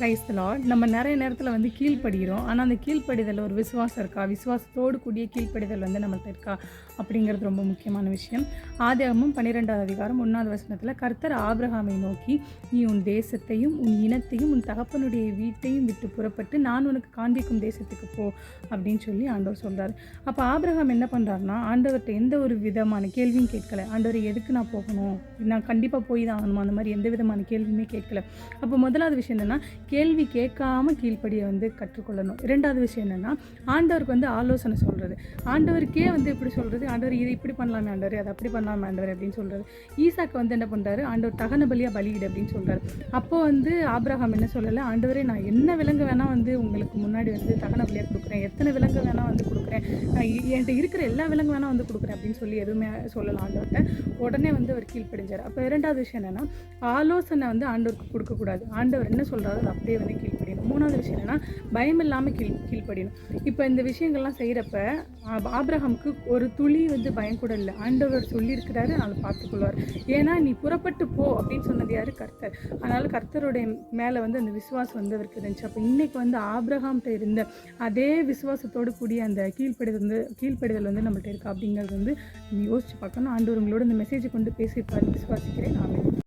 Rice Lord நம்ம நிறைய நேரத்தில் வந்து கீழ்ப்படுகிறோம். ஆனால் அந்த கீழ்ப்படிதல் ஒரு விசுவாசம் இருக்கா? விசுவாசத்தோடு கூடிய கீழ்ப்படிதல் வந்து நம்மள்ட்ட இருக்கா? அப்படிங்கிறது ரொம்ப முக்கியமான விஷயம். ஆதியாகமும் பன்னிரெண்டாவது அதிகாரம் ஒன்றாவது வசனத்தில் கர்த்தர் ஆபிரகாமை நோக்கி நீ உன் தேசத்தையும் உன் இனத்தையும் உன் தகப்பனுடைய வீட்டையும் விட்டு புறப்பட்டு நான் உனக்கு காண்பிக்கும் தேசத்துக்கு போ அப்படின்னு சொல்லி ஆண்டவர் சொல்கிறார் அப்போ ஆபிரகாம் என்ன பண்ணுறாருனா ஆண்டவர்கிட்ட எந்த ஒரு விதமான கேள்வியும் கேட்கல. ஆண்டவர் எதுக்கு நான் போகணும்? நான் கண்டிப்பாக போய் தான் ஆகணுமா? அந்த மாதிரி எந்த விதமான கேள்வியுமே கேட்கல. அப்போ முதலாவது விஷயம் என்னென்னா கேள்வி கேட்காம கீழ்ப்படியை வந்து கற்றுக்கொள்ளணும். இரண்டாவது விஷயம் என்னென்னா ஆண்டவருக்கு வந்து ஆலோசனை சொல்கிறது ஆண்டவருக்கே வந்து இப்படி சொல்கிறது ஆண்டவர் இது இப்படி பண்ணலாமே ஆண்டவர் அதை அப்படி பண்ணலாமே ஆண்டவர் அப்படின்னு சொல்கிறது ஈசாக்கு வந்து என்ன பண்ணுறாரு ஆண்டவர் தகன பலியாக பலியிடு அப்படின்னு சொல்கிறாரு அப்போது வந்து ஆப்ரஹாம் என்ன சொல்லலை? ஆண்டவரே நான் என்ன விலங்கு வேணால் வந்து உங்களுக்கு முன்னாடி வந்து தகன பலியாக கொடுக்குறேன். எத்தனை விலங்கு வேணால் வந்து என்கிட்ட இருக்கிற எல்லா விலங்கு வேணால் வந்து கொடுக்குறேன் அப்படின்னு சொல்லி எதுவுமே சொல்லலாம் ஆண்டவர்கிட்ட. உடனே வந்து அவர் கீழ்ப்படிஞ்சார். அப்போ இரண்டாவது விஷயம் என்னென்னா ஆலோசனை வந்து ஆண்டவருக்கு கொடுக்கக்கூடாது. ஆண்டவர் என்ன சொல்கிறாரோ அதை அப்படியே வந்து கீழ்ப்படியணும். மூணாவது விஷயம் என்னென்னா பயம் இல்லாமல் கீழ் கீழ்ப்படியணும். இப்போ இந்த விஷயங்கள்லாம் செய்கிறப்ப ஆப்ரஹாமுக்கு ஒரு துளி வந்து பயம் கூட இல்லை. ஆண்டவர் சொல்லியிருக்கிறாரு அதை பார்த்துக்கொள்வார். ஏன்னா நீ புறப்பட்டு போ அப்படின்னு சொன்னது யார்? கர்த்தர். அதனால் கர்த்தருடைய மேலே வந்து அந்த விசுவாசம் வந்து அவருக்கு இருந்துச்சு. அப்போ இன்றைக்கி வந்து ஆப்ரஹாம்கிட்ட இருந்த அதே விசுவாசத்தோடு கூடிய அந்த கீழ்ப்படிதல் வந்து கீழ்ப்படுதல் வந்து நம்மள்ட்ட இருக்கா அப்படிங்கிறது வந்து யோசிச்சு பார்க்கணும். ஆண்டவர் உங்களோட இந்த மெசேஜை கொண்டு பேசியிருப்பாரு விசுவாசிக்கிறேன். நான்